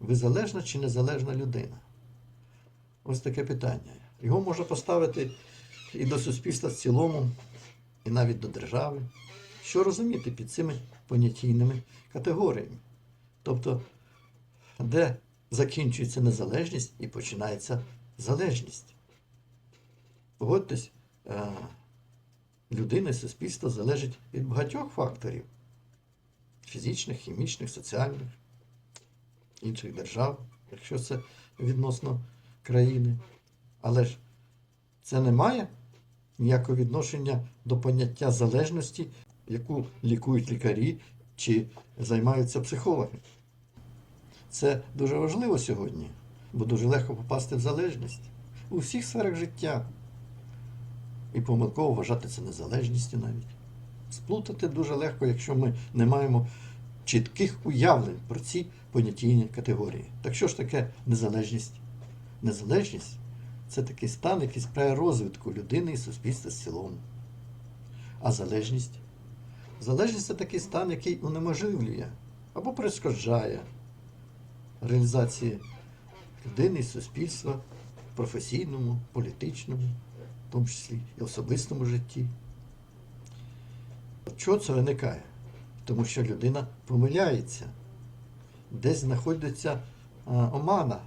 Ви залежна чи незалежна людина? Ось таке питання. Його можна поставити і до суспільства в цілому, і навіть до держави. Що розуміти під цими понятійними категоріями? Тобто, де закінчується незалежність і починається залежність. Погодьтесь, е, людина і суспільство залежить від багатьох факторів фізичних, хімічних, соціальних, інших держав, якщо це відносно країни. Але ж це не має ніякого відношення до поняття залежності, яку лікують лікарі чи займаються психологи. Це дуже важливо сьогодні, бо дуже легко попасти в залежність у всіх сферах життя. І помилково вважати це незалежністю навіть. Сплутати дуже легко, якщо ми не маємо чітких уявлень про ці понятійні категорії. Так що ж таке незалежність? Незалежність це такий стан, який сприяє розвитку людини і суспільства в цілому. А залежність? Залежність це такий стан, який унеможливлює або перешкоджає реалізації людини і суспільства в професійному, політичному, в тому числі і особистому житті. Чого це виникає? Тому що людина помиляється, десь знаходиться а, омана,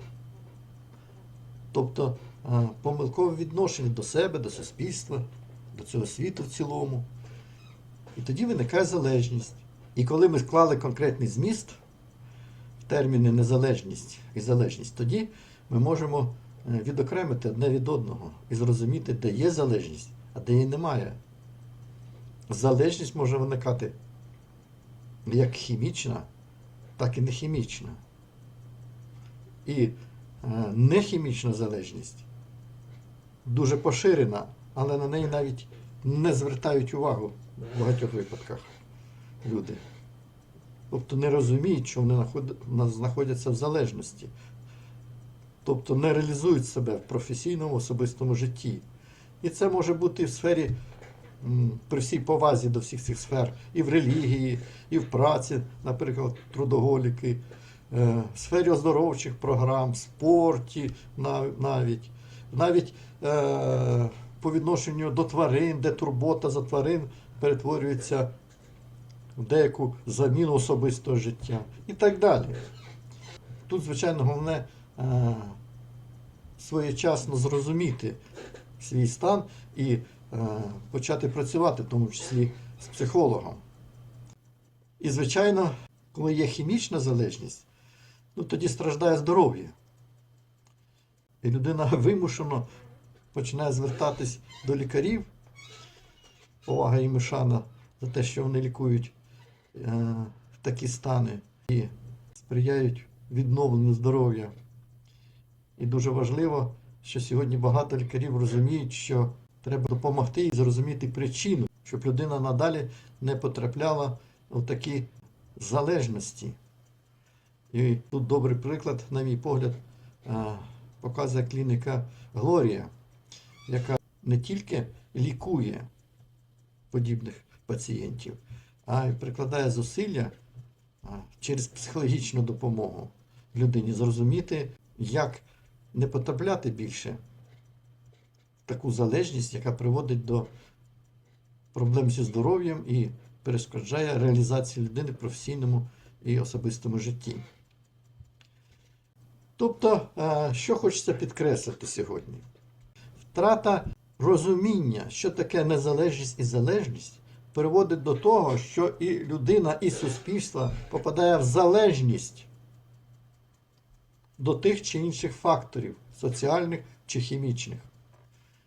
тобто а, помилкове відношення до себе, до суспільства, до цього світу в цілому. І тоді виникає залежність. І коли ми склали конкретний зміст в терміни незалежність і залежність, тоді ми можемо е, відокремити одне від одного і зрозуміти, де є залежність, а де її немає. Залежність може виникати як хімічна, так і нехімічна. І е, нехімічна залежність дуже поширена, але на неї навіть не звертають увагу в багатьох випадках люди. Тобто не розуміють, що вони знаходяться в залежності. Тобто не реалізують себе в професійному особистому житті. І це може бути в сфері, при всій повазі до всіх цих сфер, і в релігії, і в праці, наприклад, трудоголіки, е, в сфері оздоровчих програм, в спорті нав- навіть, навіть е, по відношенню до тварин, де турбота за тварин перетворюється в деяку заміну особистого життя і так далі. Тут, звичайно, головне е, своєчасно зрозуміти свій стан і почати працювати, в тому числі з психологом. І, звичайно, коли є хімічна залежність, ну, тоді страждає здоров'я. І людина вимушено починає звертатись до лікарів, повага і шана за те, що вони лікують е, такі стани і сприяють відновленню здоров'я. І дуже важливо, що сьогодні багато лікарів розуміють, що треба допомогти і зрозуміти причину, щоб людина надалі не потрапляла в такі залежності. І тут добрий приклад, на мій погляд, е, показує клініка Глорія, яка не тільки лікує подібних пацієнтів, а й прикладає зусилля через психологічну допомогу людині зрозуміти, як не потрапляти більше таку залежність, яка приводить до проблем зі здоров'ям і перешкоджає реалізації людини в професійному і особистому житті. Тобто, е, що хочеться підкреслити сьогодні? Втрата розуміння, що таке незалежність і залежність, приводить до того, що і людина, і суспільство попадає в залежність до тих чи інших факторів, соціальних чи хімічних.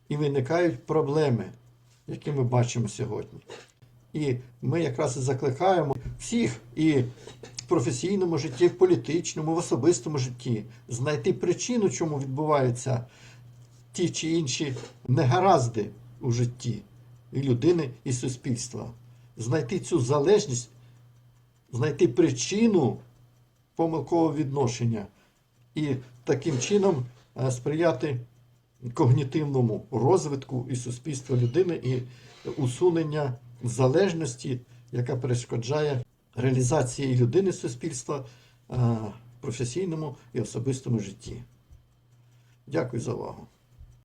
І виникають проблеми, які ми бачимо сьогодні. І ми якраз закликаємо всіх і в професійному житті, в політичному, в особистому житті знайти причину, чому відбуваються ті чи інші негаразди у житті і людини, і суспільства. Знайти цю залежність, знайти причину помилкового відношення і таким чином е, сприяти когнітивному розвитку і суспільства людини, і усунення залежності, яка перешкоджає реалізації людини суспільства, в професійному і особистому житті. Дякую за увагу.